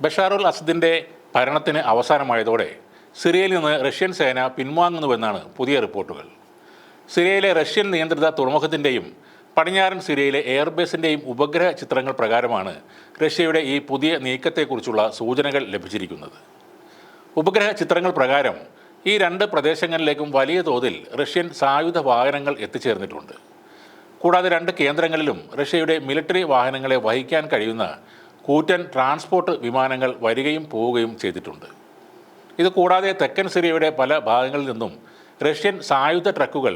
ബഷാറുൽ അസദിന്റെ ഭരണത്തിന് അവസാനമായതോടെ സിറിയയിൽ നിന്ന് റഷ്യൻ സേന പിൻവാങ്ങുന്നുവെന്നാണ് പുതിയ റിപ്പോർട്ടുകൾ. സിറിയയിലെ റഷ്യൻ നിയന്ത്രിത തുറമുഖത്തിന്റെയും പടിഞ്ഞാറൻ സിറിയയിലെ എയർബേസിന്റെയും ഉപഗ്രഹ ചിത്രങ്ങൾ പ്രകാരമാണ് റഷ്യയുടെ ഈ പുതിയ നീക്കത്തെക്കുറിച്ചുള്ള സൂചനകൾ ലഭിച്ചിരിക്കുന്നത്. ഉപഗ്രഹ ചിത്രങ്ങൾ പ്രകാരം ഈ രണ്ട് പ്രദേശങ്ങളിലേക്കും വലിയ തോതിൽ റഷ്യൻ സായുധ വാഹനങ്ങൾ എത്തിച്ചേർന്നിട്ടുണ്ട്. കൂടാതെ രണ്ട് കേന്ദ്രങ്ങളിലും റഷ്യയുടെ മിലിറ്ററി വാഹനങ്ങളെ വഹിക്കാൻ കഴിയുന്ന കൂറ്റൻ ട്രാൻസ്പോർട്ട് വിമാനങ്ങൾ വരികയും പോവുകയും ചെയ്തിട്ടുണ്ട്. ഇത് കൂടാതെ തെക്കൻ സിറിയയുടെ പല ഭാഗങ്ങളിൽ നിന്നും റഷ്യൻ സായുധ ട്രക്കുകൾ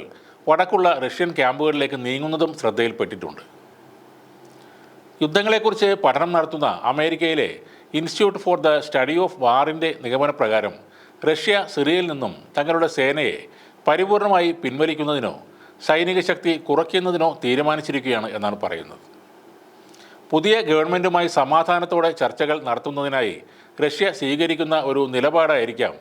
വടക്കുള്ള റഷ്യൻ ക്യാമ്പുകളിലേക്ക് നീങ്ങുന്നതും ശ്രദ്ധയിൽപ്പെട്ടിട്ടുണ്ട്. യുദ്ധങ്ങളെക്കുറിച്ച് പഠനം നടത്തുന്ന അമേരിക്കയിലെ institute for the study of വാറിന്റെ നിഗമനപ്രകാരം റഷ്യ സിറിയയിൽ നിന്നും തങ്ങളുടെ സേനയെ പരിപൂർണമായി പിൻവലിക്കുന്നതിനോ സൈനിക ശക്തി കുറയ്ക്കുന്നതിനോ തീരുമാനിച്ചിരിക്കുകയാണ് എന്നാണ് പറയുന്നത്. പുതിയ ഗവൺമെന്റുമായി സമാധാനത്തോടെ ചർച്ചകൾ നടത്തുന്നതിനായി റഷ്യ സ്വീകരിക്കുന്ന ഒരു നിലപാടായിരിക്കാം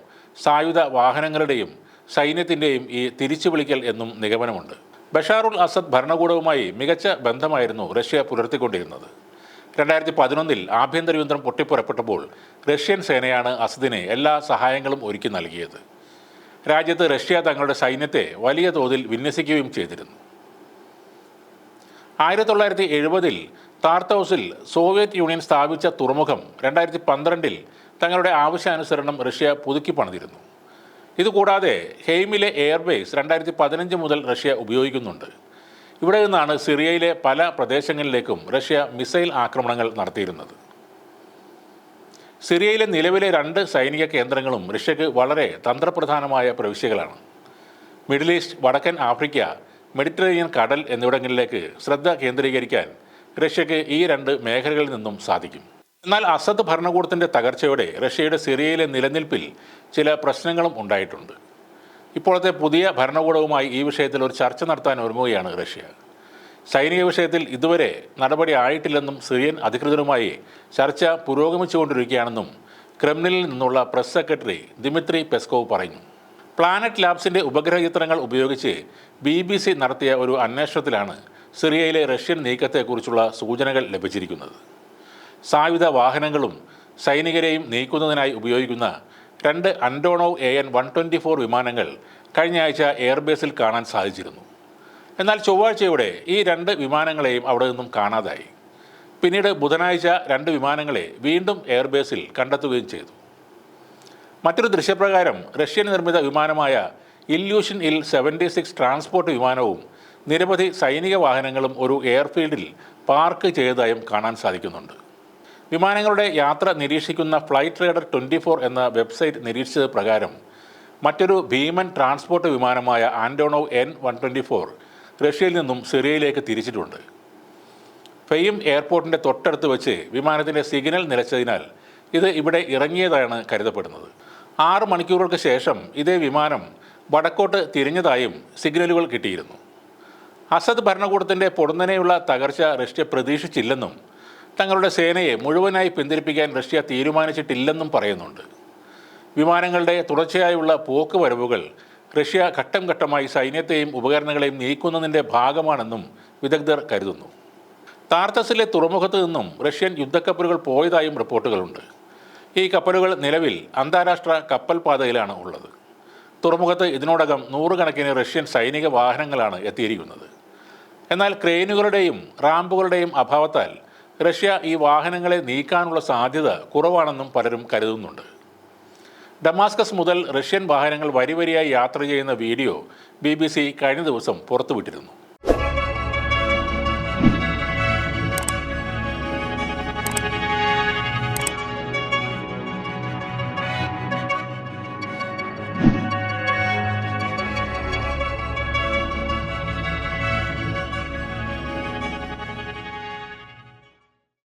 സായുധ വാഹനങ്ങളുടെയും സൈന്യത്തിന്റെയും ഈ തിരിച്ചു വിളിക്കൽ എന്നും നിഗമനമുണ്ട്. ബഷാറുൽ അസദ് ഭരണകൂടവുമായി മികച്ച ബന്ധമായിരുന്നു റഷ്യ പുലർത്തിക്കൊണ്ടിരുന്നത്. രണ്ടായിരത്തി പതിനൊന്നിൽ ആഭ്യന്തര യുദ്ധം പൊട്ടിപ്പുറപ്പെട്ടപ്പോൾ റഷ്യൻ സേനയാണ് അസദിനെ എല്ലാ സഹായങ്ങളും ഒരുക്കി നൽകിയത്. രാജ്യത്ത് റഷ്യ തങ്ങളുടെ സൈന്യത്തെ വലിയ തോതിൽ വിന്യസിക്കുകയും ചെയ്തിരുന്നു. ആയിരത്തി തൊള്ളായിരത്തി എഴുപതിൽ താർത്തൗസിൽ സോവിയറ്റ് യൂണിയൻ സ്ഥാപിച്ച തുറമുഖം രണ്ടായിരത്തി പന്ത്രണ്ടിൽ തങ്ങളുടെ ആവശ്യാനുസരണം റഷ്യ പുതുക്കി പണിതിരുന്നു. ഇതുകൂടാതെ ഹെയ്മിലെ എയർബേസ് രണ്ടായിരത്തി പതിനഞ്ച് മുതൽ റഷ്യ ഉപയോഗിക്കുന്നുണ്ട്. ഇവിടെ നിന്നാണ് സിറിയയിലെ പല പ്രദേശങ്ങളിലേക്കും റഷ്യ മിസൈൽ ആക്രമണങ്ങൾ നടത്തിയിരുന്നത്. സിറിയയിലെ നിലവിലെ രണ്ട് സൈനിക കേന്ദ്രങ്ങളും റഷ്യക്ക് വളരെ തന്ത്രപ്രധാനമായ പ്രവിശ്യകളാണ്. മിഡിൽ ഈസ്റ്റ് വടക്കൻ ആഫ്രിക്ക മെഡിറ്ററേനിയൻ കടൽ എന്നിവിടങ്ങളിലേക്ക് ശ്രദ്ധ കേന്ദ്രീകരിക്കാൻ റഷ്യക്ക് ഈ രണ്ട് മേഖലകളിൽ നിന്നും സാധിക്കും. എന്നാൽ അസദ് ഭരണകൂടത്തിന്റെ തകർച്ചയോടെ റഷ്യയുടെ സിറിയയിലെ നിലനിൽപ്പിൽ ചില പ്രശ്നങ്ങളും ഉണ്ടായിട്ടുണ്ട്. ഇപ്പോഴത്തെ പുതിയ ഭരണകൂടവുമായി ഈ വിഷയത്തിൽ ഒരു ചർച്ച നടത്താൻ ഒരുങ്ങുകയാണ് റഷ്യ. സൈനിക വിഷയത്തിൽ ഇതുവരെ നടപടി ആയിട്ടില്ലെന്നും സിറിയൻ അധികൃതരുമായി ചർച്ച പുരോഗമിച്ചുകൊണ്ടിരിക്കുകയാണെന്നും ക്രെംലിനിൽ നിന്നുള്ള പ്രസ് സെക്രട്ടറി ദിമിത്രി പെസ്കോവ് പറഞ്ഞു പ്ലാനറ്റ് ലാബ്സിന്റെ ഉപഗ്രഹ ചിത്രങ്ങൾ ഉപയോഗിച്ച് ബി നടത്തിയ ഒരു അന്വേഷണത്തിലാണ് സിറിയയിലെ റഷ്യൻ നീക്കത്തെക്കുറിച്ചുള്ള സൂചനകൾ ലഭിച്ചിരിക്കുന്നത്. സായുധ വാഹനങ്ങളും സൈനികരെയും നീക്കുന്നതിനായി ഉപയോഗിക്കുന്ന രണ്ട് Antonov A N one twenty four വിമാനങ്ങൾ കഴിഞ്ഞ ആഴ്ച എയർബേസിൽ കാണാൻ സാധിച്ചിരുന്നു. എന്നാൽ ചൊവ്വാഴ്ചയോടെ ഈ രണ്ട് വിമാനങ്ങളെയും അവിടെ നിന്നും കാണാതായി. പിന്നീട് ബുധനാഴ്ച രണ്ട് വിമാനങ്ങളെ വീണ്ടും എയർബേസിൽ കണ്ടെത്തുകയും ചെയ്തു. മറ്റൊരു ദൃശ്യപ്രകാരം റഷ്യൻ നിർമ്മിത വിമാനമായ Ilyushin Il seventy six transport വിമാനവും നിരവധി സൈനിക വാഹനങ്ങളും ഒരു എയർഫീൽഡിൽ പാർക്ക് ചെയ്തതായും കാണാൻ സാധിക്കുന്നുണ്ട്. വിമാനങ്ങളുടെ യാത്ര നിരീക്ഷിക്കുന്ന ഫ്ലൈറ്റ് റേഡർ ട്വന്റി ഫോർ എന്ന വെബ്സൈറ്റ് നിരീക്ഷിച്ചത് പ്രകാരം മറ്റൊരു ഭീമൻ transport വിമാനമായ Antonov N one twenty four റഷ്യയിൽ നിന്നും സിറിയയിലേക്ക് തിരിച്ചിട്ടുണ്ട്. ഫെയിം എയർപോർട്ടിന്റെ തൊട്ടടുത്ത് വെച്ച് വിമാനത്തിന്റെ സിഗ്നൽ നിലച്ചതിനാൽ ഇത് ഇവിടെ ഇറങ്ങിയതാണ് കരുതപ്പെടുന്നത്. ആറ് മണിക്കൂറുകൾക്ക് ശേഷം ഇതേ വിമാനം വടക്കോട്ട് തിരിഞ്ഞതായും സിഗ്നലുകൾ കിട്ടിയിരുന്നു. അസദ് ഭരണകൂടത്തിന്റെ പൊടുന്നനെയുള്ള തകർച്ച റഷ്യ പ്രതീക്ഷിച്ചില്ലെന്നും തങ്ങളുടെ സേനയെ മുഴുവനായി പിന്തിരിപ്പിക്കാൻ റഷ്യ തീരുമാനിച്ചിട്ടില്ലെന്നും പറയുന്നുണ്ട്. വിമാനങ്ങളുടെ തുടർച്ചയായുള്ള പോക്ക് വരവുകൾ റഷ്യ ഘട്ടം ഘട്ടമായി സൈന്യത്തെയും ഉപകരണങ്ങളെയും നീക്കുന്നതിന്റെ ഭാഗമാണെന്നും വിദഗ്ധർ കരുതുന്നു. താർത്തസിലെ തുറമുഖത്ത് നിന്നും റഷ്യൻ യുദ്ധക്കപ്പലുകൾ പോയതായും റിപ്പോർട്ടുകളുണ്ട്. ഈ കപ്പലുകൾ നിലവിൽ അന്താരാഷ്ട്ര കപ്പൽ പാതയിലാണ് ഉള്ളത്. തുറമുഖത്ത് ഇതിനോടകം നൂറുകണക്കിന് റഷ്യൻ സൈനിക വാഹനങ്ങളാണ് എത്തിയിരിക്കുന്നത്. എന്നാൽ ക്രെയിനുകളുടെയും റാമ്പുകളുടെയും അഭാവത്താൽ റഷ്യ ഈ വാഹനങ്ങളെ നീക്കാനുള്ള സാധ്യത കുറവാണെന്നും പലരും കരുതുന്നുണ്ട്. ഡമാസ്കസ് മുതൽ റഷ്യൻ വാഹനങ്ങൾ വരിവരിയായി യാത്ര ചെയ്യുന്ന വീഡിയോ ബി കഴിഞ്ഞ ദിവസം പുറത്തുവിട്ടിരുന്നു.